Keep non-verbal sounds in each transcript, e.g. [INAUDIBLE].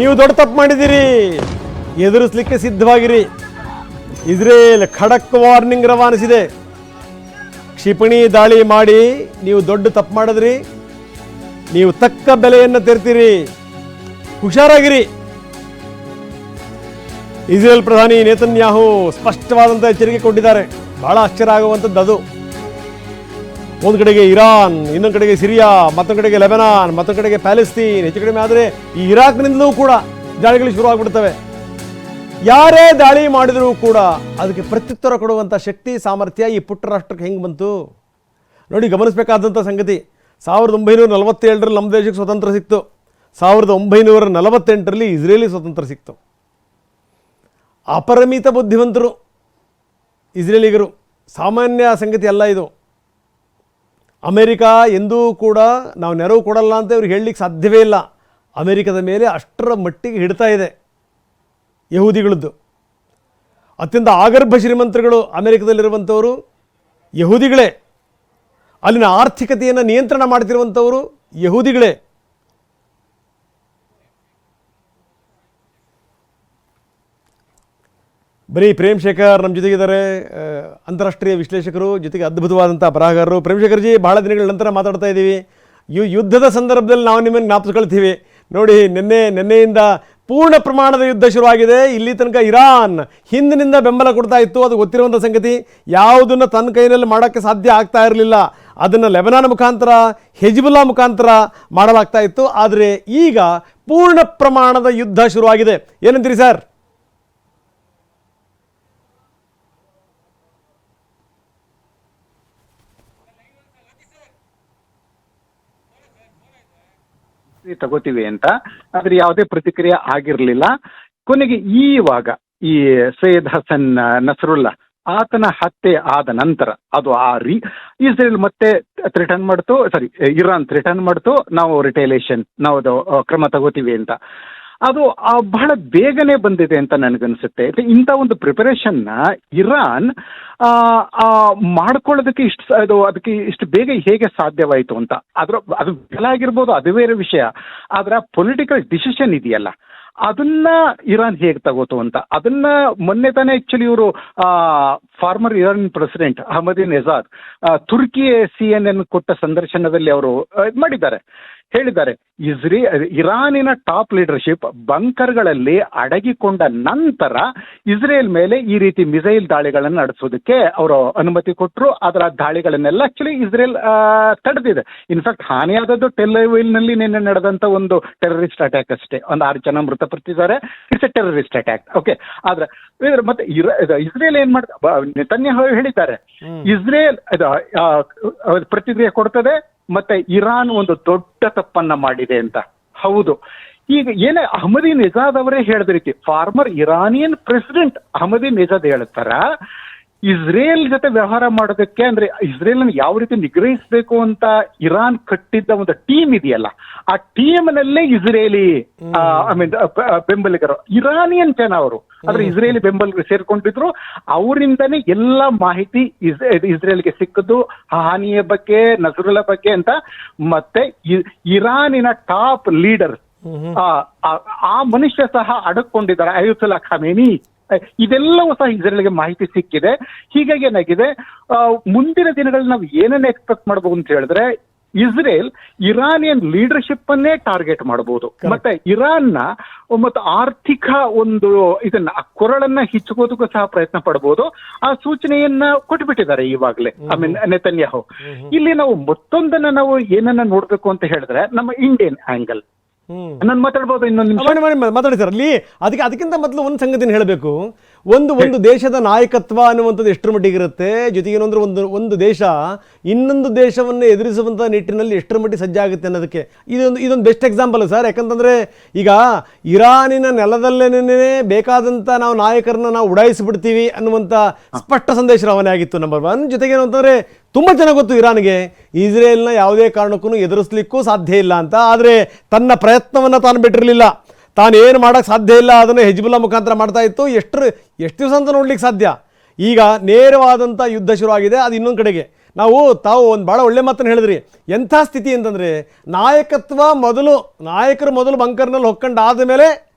ನೀವು ದೊಡ್ಡ ತಪ್ಪು ಮಾಡಿದ್ದೀರಿ. ಎದುರಿಸ್ಲಿಕ್ಕೆ ಸಿದ್ಧವಾಗಿರಿ. ಇಸ್ರೇಲ್ ಖಡಕ್ ವಾರ್ನಿಂಗ್ ರವಾನಿಸಿದೆ. ಕ್ಷಿಪಣಿ ದಾಳಿ ಮಾಡಿ ನೀವು ದೊಡ್ಡ ತಪ್ಪು ಮಾಡಿದ್ರಿ. ನೀವು ತಕ್ಕ ಬೆಲೆಯನ್ನು ತೆರ್ತೀರಿ. ಹುಷಾರಾಗಿರಿ. ಇಸ್ರೇಲ್ ಪ್ರಧಾನಿ ನೇತನ್ಯಾಹು ಸ್ಪಷ್ಟವಾದಂಥ ಎಚ್ಚರಿಕೆ ಕೊಟ್ಟಿದ್ದಾರೆ. ಬಹಳ ಆಶ್ಚರ್ಯ ಆಗುವಂಥದ್ದು ಅದು. ಒಂದು ಕಡೆಗೆ ಇರಾನ್, ಇನ್ನೊಂದು ಕಡೆಗೆ ಸಿರಿಯಾ, ಮತ್ತೊಂದು ಕಡೆಗೆ ಲೆಬನಾನ್, ಮತ್ತೊಂದು ಕಡೆಗೆ ಪ್ಯಾಲೆಸ್ತೀನ್, ಹೆಚ್ಚು ಕಡಿಮೆ ಆದರೆ ಈ ಇರಾಕ್ನಿಂದಲೂ ಕೂಡ ದಾಳಿಗಳು ಶುರುವಾಗ್ಬಿಡ್ತವೆ ಯಾರೇ ದಾಳಿ ಮಾಡಿದರೂ ಕೂಡ ಅದಕ್ಕೆ ಪ್ರತ್ಯುತ್ತರ ಕೊಡುವಂಥ ಶಕ್ತಿ, ಸಾಮರ್ಥ್ಯ ಈ ಪುಟ್ಟ ರಾಷ್ಟ್ರಕ್ಕೆ ಹೆಂಗೆ ಬಂತು? ನೋಡಿ ಗಮನಿಸಬೇಕಾದಂಥ ಸಂಗತಿ. ಸಾವಿರದ ಒಂಬೈನೂರ ನಲವತ್ತೇಳರಲ್ಲಿ ನಮ್ಮ ದೇಶಕ್ಕೆ ಸ್ವತಂತ್ರ ಸಿಕ್ತು. ಸಾವಿರದ ಒಂಬೈನೂರ ನಲವತ್ತೆಂಟರಲ್ಲಿ ಇಸ್ರೇಲಿ ಸ್ವತಂತ್ರ ಸಿಕ್ತು. ಅಪರಿಮಿತ ಬುದ್ಧಿವಂತರು ಇಸ್ರೇಲಿಗರು. ಸಾಮಾನ್ಯ ಸಂಗತಿ ಅಲ್ಲ ಇದು. ಅಮೆರಿಕ ಎಂದೂ ಕೂಡ ನಾವು ನೆರವು ಕೊಡಲ್ಲ ಅಂತ ಇವ್ರಿಗೆ ಹೇಳಲಿಕ್ಕೆ ಸಾಧ್ಯವೇ ಇಲ್ಲ. ಅಮೆರಿಕದ ಮೇಲೆ ಅಷ್ಟರ ಮಟ್ಟಿಗೆ ಹಿಡ್ತಾ ಇದೆ ಯಹೂದಿಗಳದ್ದು. ಅತ್ಯಂತ ಆಗರ್ಭ ಶ್ರೀಮಂತರುಗಳು ಅಮೆರಿಕದಲ್ಲಿರುವಂಥವರು ಯಹೂದಿಗಳೇ. ಅಲ್ಲಿನ ಆರ್ಥಿಕತೆಯನ್ನು ನಿಯಂತ್ರಣ ಮಾಡ್ತಿರುವಂಥವರು ಯಹೂದಿಗಳೇ. ಬರೀ ಪ್ರೇಮ್ ಶೇಖರ್ ನಮ್ಮ ಜೊತೆಗಿದ್ದಾರೆ ಅಂತಾರಾಷ್ಟ್ರೀಯ ವಿಶ್ಲೇಷಕರು, ಜೊತೆಗೆ ಅದ್ಭುತವಾದಂಥ ಬರಹಗಾರರು ಪ್ರೇಮ್ ಶೇಖರ್ ಜಿ ಬಹಳ ದಿನಗಳ ನಂತರ ಮಾತಾಡ್ತಾ ಇದ್ದೀವಿ. ಯು ಯುದ್ಧದ ಸಂದರ್ಭದಲ್ಲಿ ನಾವು ನಿಮ್ಮನ್ನು ಜ್ಞಾಪಿಸ್ಕೊಳ್ತೀವಿ ನೋಡಿ, ನಿನ್ನೆ, ನಿನ್ನೆಯಿಂದ ಪೂರ್ಣ ಪ್ರಮಾಣದ ಯುದ್ಧ ಶುರುವಾಗಿದೆ. ಇಲ್ಲಿ ತನಕ ಇರಾನ್ ಹಿಂದಿನಿಂದ ಬೆಂಬಲ ಕೊಡ್ತಾ ಇತ್ತು. ಅದು ಗೊತ್ತಿರುವಂಥ ಸಂಗತಿ, ಯಾವುದನ್ನು ತನ್ನ ಕೈನಲ್ಲಿ ಮಾಡೋಕ್ಕೆ ಸಾಧ್ಯ ಆಗ್ತಾ ಇರಲಿಲ್ಲ. ಅದನ್ನು ಲೆಬನಾನ್ ಮುಖಾಂತರ, ಹೆಜ್ಬುಲ್ಲಾ ಮುಖಾಂತರ ಮಾಡಲಾಗ್ತಾ ಇತ್ತು. ಆದರೆ ಈಗ ಪೂರ್ಣ ಪ್ರಮಾಣದ ಯುದ್ಧ ಶುರುವಾಗಿದೆ. ಏನಂತೀರಿ ಸರ್? ತಗೋತೀವಿ ಅಂತ, ಆದ್ರೆ ಯಾವುದೇ ಪ್ರತಿಕ್ರಿಯೆ ಆಗಿರ್ಲಿಲ್ಲ. ಕೊನೆಗೆ ಈವಾಗ ಈ ಸೈಯದ್ ಹಸನ್, ನಸರುಲ್ಲಾ, ಆತನ ಹತ್ಯೆ ಆದ ನಂತರ, ಅದು ಆ ರೀ ಇಸ್ರೇಲ್ ಮತ್ತೆ ರಿಟರ್ನ್ ಮಾಡ್ತು ಸಾರಿ ಇರಾನ್ ರಿಟರ್ನ್ ಮಾಡ್ತು, ನಾವು ರಿಟೈಲೇಷನ್ ನಾವು ಅದು ಕ್ರಮ ತಗೋತೀವಿ ಅಂತ. ಅದು ಬಹಳ ಬೇಗನೆ ಬಂದಿದೆ ಅಂತ ನನಗನ್ಸುತ್ತೆ. ಇಂಥ ಒಂದು ಪ್ರಿಪರೇಷನ್ನ ಇರಾನ್ ಮಾಡ್ಕೊಳ್ಳೋದಕ್ಕೆ ಇಷ್ಟು ಅದು ಅದಕ್ಕೆ ಇಷ್ಟು ಬೇಗ ಹೇಗೆ ಸಾಧ್ಯವಾಯಿತು ಅಂತ. ಅದರ ಅದು ಬೆಲೆ ಆಗಿರ್ಬೋದು, ಅದು ಬೇರೆ ವಿಷಯ. ಆದರೆ ಪೊಲಿಟಿಕಲ್ ಡಿಸಿಷನ್ ಇದೆಯಲ್ಲ, ಅದನ್ನ ಇರಾನ್ ಹೇಗೆ ತಗೋತು ಅಂತ. ಅದನ್ನ ಮೊನ್ನೆ ತಾನೇ ಆಕ್ಚುಲಿ ಇವರು former Iran president Ahmadinejad ತುರ್ಕಿ C N N ಕೊಟ್ಟ ಸಂದರ್ಶನದಲ್ಲಿ ಅವರು ಮಾಡಿದ್ದಾರೆ. ಹೇಳಿದ್ದಾರೆ. ಇಸ್ರೇ ಇರಾನಿನ ಟಾಪ್ ಲೀಡರ್ಶಿಪ್ ಬಂಕರ್ಗಳಲ್ಲಿ ಅಡಗಿಕೊಂಡ ನಂತರ ಇಸ್ರೇಲ್ ಮೇಲೆ ಈ ರೀತಿ ಮಿಸೈಲ್ ದಾಳಿಗಳನ್ನು ನಡೆಸೋದಕ್ಕೆ ಅವರು ಅನುಮತಿ ಕೊಟ್ಟರು. ಅದರ ದಾಳಿಗಳನ್ನೆಲ್ಲ ಆಕ್ಚುಲಿ ಇಸ್ರೇಲ್ ತಡೆದಿದೆ. ಇನ್ಫ್ಯಾಕ್ಟ್ ಹಾನಿಯಾದದ್ದು ಟೆಲ್ಲೈವಿಲ್ನಲ್ಲಿ ನಿನ್ನೆ ನಡೆದಂತ ಒಂದು ಟೆರರಿಸ್ಟ್ ಅಟ್ಯಾಕ್ ಅಷ್ಟೇ. ಒಂದು ಆರು ಜನ ಮೃತಪಟ್ಟಿದ್ದಾರೆ. It's a terrorist attack okay ಆದ್ರೆ ಮತ್ತೆ ಇಸ್ರೇಲ್ ಏನ್ ಮಾಡ್ತಾರೆ ನೆತನ್ಯಾಹು ಹೇಳಿದ್ದಾರೆ. ಇಸ್ರೇಲ್ ಪ್ರತಿಕ್ರಿಯೆ ಕೊಡ್ತದೆ. ಮತ್ತೆ ಇರಾನ್ ಒಂದು ದೊಡ್ಡ ತಪ್ಪನ್ನ ಮಾಡಿದೆ ಅಂತ. ಹೌದು. ಈಗ ಏನೇ ಅಹಮದಿ ನಿಜಾದ್ ಅವರೇ ಹೇಳಿದ ರೀತಿ former Iranian president Ahmadinejad ಹೇಳ್ತಾರ ಇಸ್ರೇಲ್ ಜೊತೆ ವ್ಯವಹಾರ ಮಾಡೋದಕ್ಕೆ ಅಂದ್ರೆ ಇಸ್ರೇಲ್ ಯಾವ ರೀತಿ ನಿಗ್ರಹಿಸಬೇಕು ಅಂತ ಇರಾನ್ ಕಟ್ಟಿದ್ದ ಒಂದು ಟೀಮ್ ಇದೆಯಲ್ಲ ಆ ಟೀಮ್ ನಲ್ಲೇ ಇಸ್ರೇಲಿ ಐ ಮೀನ್ ಬೆಂಬಲಿಗರು. ಇರಾನಿಯನ್ ಜನ ಅವರು. ಆದ್ರೆ ಇಸ್ರೇಲಿ ಬೆಂಬಲಿಗರು ಸೇರ್ಕೊಂಡಿದ್ರು. ಅವರಿಂದನೇ ಎಲ್ಲ ಮಾಹಿತಿ ಇಸ್- ಇಸ್ರೇಲ್ಗೆ ಸಿಕ್ಕದ್ದು. ಹಾನಿಯ ಬಗ್ಗೆ ನಜರುಲ್ಲ ಬಗ್ಗೆ ಅಂತ. ಮತ್ತೆ ಇರಾನಿನ ಟಾಪ್ ಲೀಡರ್ ಆ ಮನುಷ್ಯ ಸಹ ಅಡಕೊಂಡಿದ್ದಾರೆ ಅಯುತುಲ್ಲಾ ಖಮೇನಿ. ಇದೆಲ್ಲವೂ ಸಹ ಇಸ್ರೇಲ್ಗೆ ಮಾಹಿತಿ ಸಿಕ್ಕಿದೆ. ಹೀಗಾಗಿ ಏನಾಗಿದೆ? ಮುಂದಿನ ದಿನಗಳಲ್ಲಿ ನಾವು ಏನನ್ನ ಎಕ್ಸ್ಪೆಕ್ಟ್ ಮಾಡಬಹುದು ಅಂತ ಹೇಳಿದ್ರೆ ಇಸ್ರೇಲ್ ಇರಾನಿಯನ್ ಲೀಡರ್ಶಿಪ್ ಅನ್ನೇ ಟಾರ್ಗೆಟ್ ಮಾಡಬಹುದು ಮತ್ತೆ ಇರಾನ್ನ ಮತ್ತು ಆರ್ಥಿಕ ಒಂದು ಇದನ್ನ ಕೊರಳನ್ನ ಹಿಚ್ಚುಕೋದಕ್ಕೂ ಸಹ ಪ್ರಯತ್ನ ಪಡಬಹುದು ಆ ಸೂಚನೆಯನ್ನ ಕೊಟ್ಬಿಟ್ಟಿದ್ದಾರೆ ಈವಾಗಲೇ ಐ ಮೀನ್ ನೆತನ್ಯಾಹು. ಇಲ್ಲಿ ನಾವು ಮತ್ತೊಂದನ್ನ ನಾವು ಏನನ್ನ ನೋಡ್ಬೇಕು ಅಂತ ಹೇಳಿದ್ರೆ ನಮ್ಮ ಇಂಡಿಯನ್ ಆಂಗಲ್ ನಾನು ಮಾತಾಡ್ಬೋದು ಇನ್ನೊಂದು ನಿಮಿಷ. ಮಾಡಿ ಮಾಡಿ ಮಾತಾಡಿ ಸರ್. ಅಲ್ಲಿ ಅದಕ್ಕೆ ಅದಕ್ಕಿಂತ ಮೊದಲು ಒಂದು ಸಂಗತಿನ ಹೇಳಬೇಕು. ಒಂದು ಒಂದು ದೇಶದ ನಾಯಕತ್ವ ಅನ್ನುವಂಥದ್ದು ಎಷ್ಟರ ಮಟ್ಟಿಗೆ ಇರುತ್ತೆ? ಜೊತೆಗೆ ಏನಂದ್ರೆ ಒಂದು ಒಂದು ದೇಶ ಇನ್ನೊಂದು ದೇಶವನ್ನು ಎದುರಿಸುವಂಥ ನಿಟ್ಟಿನಲ್ಲಿ ಎಷ್ಟರ ಮಟ್ಟಿಗೆ ಸಜ್ಜಾಗುತ್ತೆ ಅನ್ನೋದಕ್ಕೆ. ಇದೊಂದು ಇದೊಂದು ಬೆಸ್ಟ್ ಎಕ್ಸಾಂಪಲ್ ಸರ್. ಯಾಕಂತಂದ್ರೆ ಈಗ ಇರಾನಿನ ನೆಲದಲ್ಲೇನೇ ಬೇಕಾದಂಥ ನಾವು ನಾಯಕರನ್ನ ನಾವು ಉಡಾಯಿಸಿಬಿಡ್ತೀವಿ ಅನ್ನುವಂಥ ಸ್ಪಷ್ಟ ಸಂದೇಶ ರವಾನೆ ಆಗಿತ್ತು ನಂಬರ್ ಒನ್ ಜೊತೆಗೆ ಏನು ಅಂತಂದ್ರೆ ತುಂಬ ಚೆನ್ನಾಗಿ ಗೊತ್ತು ಇರಾನ್ಗೆ. ಇಸ್ರೇಲ್ನ ಯಾವುದೇ ಕಾರಣಕ್ಕೂ ಎದುರಿಸ್ಲಿಕ್ಕೂ ಸಾಧ್ಯ ಇಲ್ಲ ಅಂತ. ಆದರೆ ತನ್ನ ಪ್ರಯತ್ನವನ್ನು ತಾನು ಬಿಟ್ಟಿರಲಿಲ್ಲ. ತಾನು ಏನು ಮಾಡೋಕ್ಕೆ ಸಾಧ್ಯ ಇಲ್ಲ, ಅದನ್ನು ಹೆಜ್ಬುಲ್ಲಾ ಮುಖಾಂತರ ಮಾಡ್ತಾ ಇತ್ತು. ಎಷ್ಟು ಎಷ್ಟು ದಿವಸ ಅಂತ ನೋಡ್ಲಿಕ್ಕೆ ಸಾಧ್ಯ? ಈಗ ನೇರವಾದಂಥ ಯುದ್ಧ ಶುರುವಾಗಿದೆ, ಅದು ಇನ್ನೊಂದು ಕಡೆಗೆ. ನಾವು ತಾವು ಒಂದು ಭಾಳ ಒಳ್ಳೆ ಮಾತನ್ನು ಹೇಳಿದ್ರಿ. ಎಂಥ ಸ್ಥಿತಿ ಅಂತಂದರೆ, ನಾಯಕತ್ವ ಮೊದಲು, ನಾಯಕರು ಮೊದಲು ಬಂಕರ್ನಲ್ಲಿ ಹೊಕ್ಕೊಂಡು ಆದಮೇಲೆ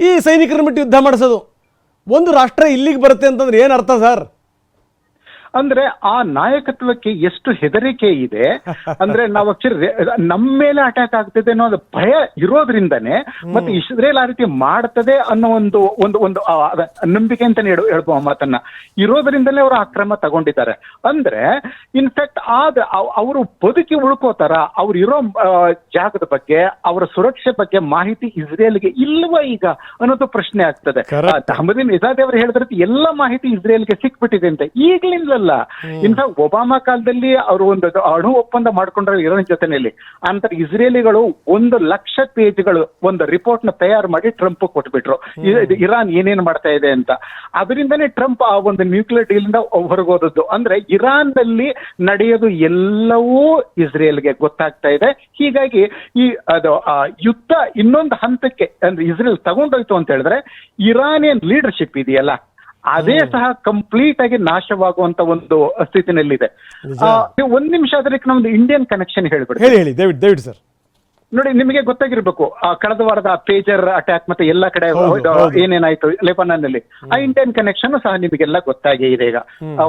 ಈ ಸೈನಿಕರ ಬಿಟ್ಟು ಯುದ್ಧ ಮಾಡಿಸೋದು. ಒಂದು ರಾಷ್ಟ್ರ ಇಲ್ಲಿಗೆ ಬರುತ್ತೆ ಅಂತಂದ್ರೆ ಏನು ಅರ್ಥ ಸರ್? ಅಂದ್ರೆ ಆ ನಾಯಕತ್ವಕ್ಕೆ ಎಷ್ಟು ಹೆದರಿಕೆ ಇದೆ [LAUGHS] ಅಂದ್ರೆ ನಾವು ಆಕ್ಚುಲಿ ನಮ್ಮ ಮೇಲೆ ಅಟ್ಯಾಕ್ ಆಗ್ತಿದೆ ಅನ್ನೋ ಒಂದು ಭಯ ಇರೋದ್ರಿಂದನೇ ಮತ್ತೆ ಇಸ್ರೇಲ್ ಆ ರೀತಿ ಮಾಡ್ತದೆ ಅನ್ನೋ ಒಂದು ಒಂದು ಒಂದು ನಂಬಿಕೆ ಅಂತಾನೆ ಹೇಳು ಹೇಳ್ಬೋ ಮಾತನ್ನ. ಇರೋದ್ರಿಂದಲೇ ಅವರು ಆ ಕ್ರಮ ತಗೊಂಡಿದ್ದಾರೆ. ಅಂದ್ರೆ ಇನ್ಫ್ಯಾಕ್ಟ್ ಆದ ಅವರು ಬದುಕಿ ಉಳ್ಕೋತಾರ ಅವ್ರು ಇರೋ ಜಾಗದ ಬಗ್ಗೆ ಅವರ ಸುರಕ್ಷೆ ಬಗ್ಗೆ ಮಾಹಿತಿ ಇಸ್ರೇಲ್ಗೆ ಇಲ್ವಾ ಈಗ ಅನ್ನೋದು ಪ್ರಶ್ನೆ ಆಗ್ತದೆ. ಅಹಮದಿನ್ ಇಜಾದ್ ಅವರು ಹೇಳಿದ್ರೆ ಎಲ್ಲ ಮಾಹಿತಿ ಇಸ್ರೇಲ್ಗೆ ಸಿಕ್ಬಿಟ್ಟಿದೆ ಅಂತ. ಈಗ್ಲಿಂದಲ್ಲ ಇನ್ಫ್ಯಾಕ್ಟ್ ಒಬಾಮಾ ಕಾಲದಲ್ಲಿ ಅವರು ಒಂದು ಅಣು ಒಪ್ಪಂದ ಮಾಡ್ಕೊಂಡ್ರೆ ಇರಾನ್ ಜೊತೆನಲ್ಲಿ ಅಂತ ಇಸ್ರೇಲಿಗಳು ಒಂದು ಲಕ್ಷ ಪೇಜ್ಗಳು ಒಂದು ರಿಪೋರ್ಟ್ನ ತಯಾರು ಮಾಡಿ ಟ್ರಂಪ್ ಕೊಟ್ಬಿಟ್ರು. ಇರಾನ್ ಏನೇನ್ ಮಾಡ್ತಾ ಇದೆ ಅಂತ. ಅದರಿಂದನೇ ಟ್ರಂಪ್ ಆ ಒಂದು ನ್ಯೂಕ್ಲಿಯರ್ ಡೀಲ್ ಇಂದ ಹೊರಗೋದದ್ದು. ಅಂದ್ರೆ ಇರಾನ್ನಲ್ಲಿ ನಡೆಯೋದು ಎಲ್ಲವೂ ಇಸ್ರೇಲ್ಗೆ ಗೊತ್ತಾಗ್ತಾ ಇದೆ. ಹೀಗಾಗಿ ಈ ಅದು ಆ ಯುದ್ಧ ಇನ್ನೊಂದು ಹಂತಕ್ಕೆ ಅಂದ್ರೆ ಇಸ್ರೇಲ್ ತಗೊಂಡೋಯ್ತು ಅಂತ ಹೇಳಿದ್ರೆ ಇರಾನಿಯನ್ ಲೀಡರ್ಶಿಪ್ ಇದೆಯಲ್ಲ? ಅದೇ ಸಹ ಕಂಪ್ಲೀಟ್ ಆಗಿ ನಾಶವಾಗುವಂತ ಒಂದು ಸ್ಥಿತಿನಲ್ಲಿದೆ. ಒಂದ್ ನಿಮಿಷ ಅದಕ್ಕೆ ನಮ್ದು ಇಂಡಿಯನ್ ಕನೆಕ್ಷನ್ ಹೇಳ್ಬಿಡಿ. ಹೇಳಿ ಹೇಳಿ ದಯವಿಟ್ಟು ದಯವಿಟ್ಟು ಸರ್. ನೋಡಿ ನಿಮಗೆ ಗೊತ್ತಾಗಿರ್ಬೇಕು ಆ ಕಳೆದ ವಾರದ ಪೇಜರ್ ಅಟ್ಯಾಕ್ ಮತ್ತೆ ಎಲ್ಲಾ ಕಡೆ. ಏನೇನಾಯ್ತು ಲೆಬನಾನ್ ಅಲ್ಲಿ ಆ ಇಂಡಿಯನ್ ಕನೆಕ್ಷನ್ ಸಹ ನಿಮಗೆಲ್ಲ ಗೊತ್ತಾಗೇ ಇದೆ ಈಗ.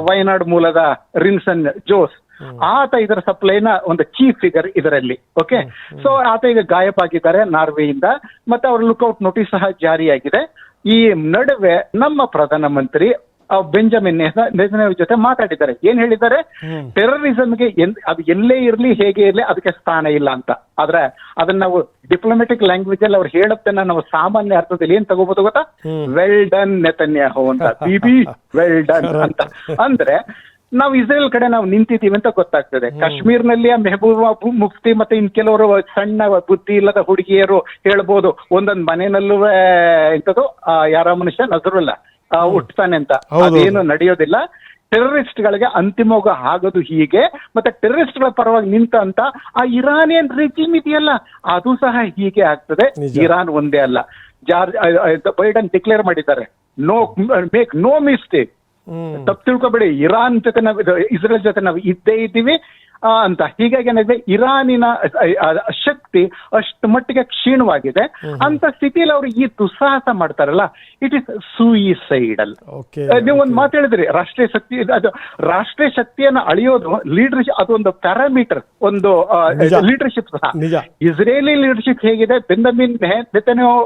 ವಯನಾಡ್ ಮೂಲದ ರಿನ್ಸನ್ ಜೋಸ್ ಆತ ಇದರ ಸಪ್ಲೈನ ಒಂದು ಚೀಫ್ ಫಿಗರ್ ಇದರಲ್ಲಿ ಓಕೆ ಸೊ ಆತ ಈಗ ಗಾಯಬಾಗಿದ್ದಾರೆ ನಾರ್ವೆಯಿಂದ ಮತ್ತೆ ಅವರ ಲುಕ್ಔಟ್ ನೋಟಿಸ್ ಸಹ ಜಾರಿಯಾಗಿದೆ. ಈ ನಡುವೆ ನಮ್ಮ ಪ್ರಧಾನಮಂತ್ರಿ ಮಂತ್ರಿ ಬೆಂಜಮಿನ್ ನೆತನ್ಯಾಹು ಜೊತೆ ಮಾತಾಡಿದ್ದಾರೆ. ಏನ್ ಹೇಳಿದ್ದಾರೆ? ಟೆರರಿಸಂಗೆ ಅದು ಎಲ್ಲೇ ಇರ್ಲಿ ಹೇಗೆ ಇರ್ಲಿ ಅದಕ್ಕೆ ಸ್ಥಾನ ಇಲ್ಲ ಅಂತ. ಆದ್ರೆ ಅದನ್ನ ನಾವು ಡಿಪ್ಲೊಮೆಟಿಕ್ ಲ್ಯಾಂಗ್ವೇಜ್ ಅಲ್ಲಿ ಅವ್ರು ಹೇಳುತ್ತೇನೆ ನಾವು ಸಾಮಾನ್ಯ ಅರ್ಥದಲ್ಲಿ ಏನ್ ತಗೋಬಹುದು ಗೊತ್ತಾ? ವೆಲ್ ಡನ್ ನೆತನ್ಯಾಹು ಅಂತ. ಬಿಬಿ ವೆಲ್ ಡನ್ ಅಂತ. ಅಂದ್ರೆ ನಾವು ಇಸ್ರೇಲ್ ಕಡೆ ನಾವು ನಿಂತಿದ್ದೀವಿ ಅಂತ ಗೊತ್ತಾಗ್ತದೆ. ಕಾಶ್ಮೀರ್ನಲ್ಲಿ ಆ ಮೆಹಬೂಬಾ ಮುಫ್ತಿ ಮತ್ತೆ ಇನ್ ಕೆಲವರು ಸಣ್ಣ ಬುದ್ಧಿ ಇಲ್ಲದ ಹುಡುಗಿಯರು ಹೇಳ್ಬೋದು. ಒಂದೊಂದ್ ಮನೆಯಲ್ಲೂ ಎಂತದು ಆ, ಯಾರ ಮನುಷ್ಯ ನಜರುಲ್ಲ. ಹುಟ್ಟತಾನೆ ಅಂತ. ಅದೇನು ನಡೆಯೋದಿಲ್ಲ. ಟೆರರಿಸ್ಟ್ ಗಳಿಗೆ ಅಂತಿಮವಾಗಿ ಆಗೋದು ಹೀಗೆ. ಮತ್ತೆ ಟೆರರಿಸ್ಟ್ಗಳ ಪರವಾಗಿ ನಿಂತ ಅಂತ ಆ ಇರಾನಿಯನ್ ರೆಜಿಮ್ ಇದೆಯಲ್ಲ ಅದು ಸಹ ಹೀಗೆ ಆಗ್ತದೆ. ಇರಾನ್ ಒಂದೇ ಅಲ್ಲ. ಜಾರ್ಜ್ ಬೈಡನ್ ಡಿಕ್ಲೇರ್ ಮಾಡಿದ್ದಾರೆ. ನೋ ಮೇಕ್ ನೋ ಮಿಸ್ಟೇಕ್ ತಪ್ಪು ತಿಳ್ಕೊಬೇಡಿ. ಇರಾನ್ ಜೊತೆ ನಾವು ಇಸ್ರೇಲ್ ಜೊತೆ ನಾವು ಇದ್ದೇ ಇದ್ದೀವಿ. ಅಂತ. ಹೀಗಾಗಿ ಏನಿದೆ ಇರಾನಿನ ಶಕ್ತಿ ಅಷ್ಟು ಮಟ್ಟಿಗೆ ಕ್ಷೀಣವಾಗಿದೆ. ಅಂತ ಸ್ಥಿತಿಯಲ್ಲಿ ಅವರು ಈ ದುಸ್ಸಾಹಸ ಮಾಡ್ತಾರಲ್ಲ ಇಟ್ ಇಸ್ ಸೂಯಿಸೈಡಲ್ ನೀವು ಒಂದು ಮಾತು ಹೇಳಿದ್ರಿ ರಾಷ್ಟ್ರೀಯ ಶಕ್ತಿ ಅದು ರಾಷ್ಟ್ರೀಯ ಶಕ್ತಿಯನ್ನು ಅಳಿಯೋದು ಲೀಡರ್ಶಿಪ್ ಅದೊಂದು ಪ್ಯಾರಾಮೀಟರ್ ಒಂದು. ಲೀಡರ್ಶಿಪ್ ಸಹ. ಇಸ್ರೇಲಿ ಲೀಡರ್ಶಿಪ್ ಹೇಗಿದೆ ಬೆಂದಮಿನ್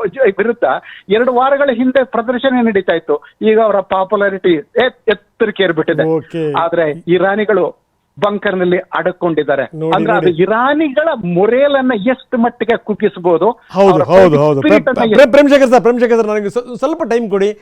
ಜ- ವಿರುದ್ಧ ಎರಡು ವಾರಗಳ ಹಿಂದೆ ಪ್ರದರ್ಶನ ನಡೀತಾ ಇತ್ತು. ಈಗ ಅವರ ಪಾಪ್ಯುಲಾರಿಟಿ ಎತ್ತರಕ್ಕೆ ಏರ್ಬಿಟ್ಟಿದೆ. ಓಕೆ ಆದ್ರೆ ಇರಾನಿಗಳು ಬಂಕರ್ನಲ್ಲಿ ಅಡಕೊಂಡಿದ್ದಾರೆ. ನೋಡಿ, ಅಂದ್ರೆ ಅದು ನೋಡಿ. ಇರಾನಿಗಳ ಮೊರೆಲನ್ನ ಎಷ್ಟು ಮಟ್ಟಿಗೆ ಕುಗ್ಗಿಸಬಹುದು ಹೌದು ಹೌದು ಹೌದು. ಪ್ರೇಮ್ ಶೇಖರ್ ಸರ್ ಪ್ರೇಮ್ ಶೇಖರ್ ಸರ್ ನನಗೆ ಸ್ವ- ಸ್ವಲ್ಪ ಟೈಮ್ ಕೊಡಿ.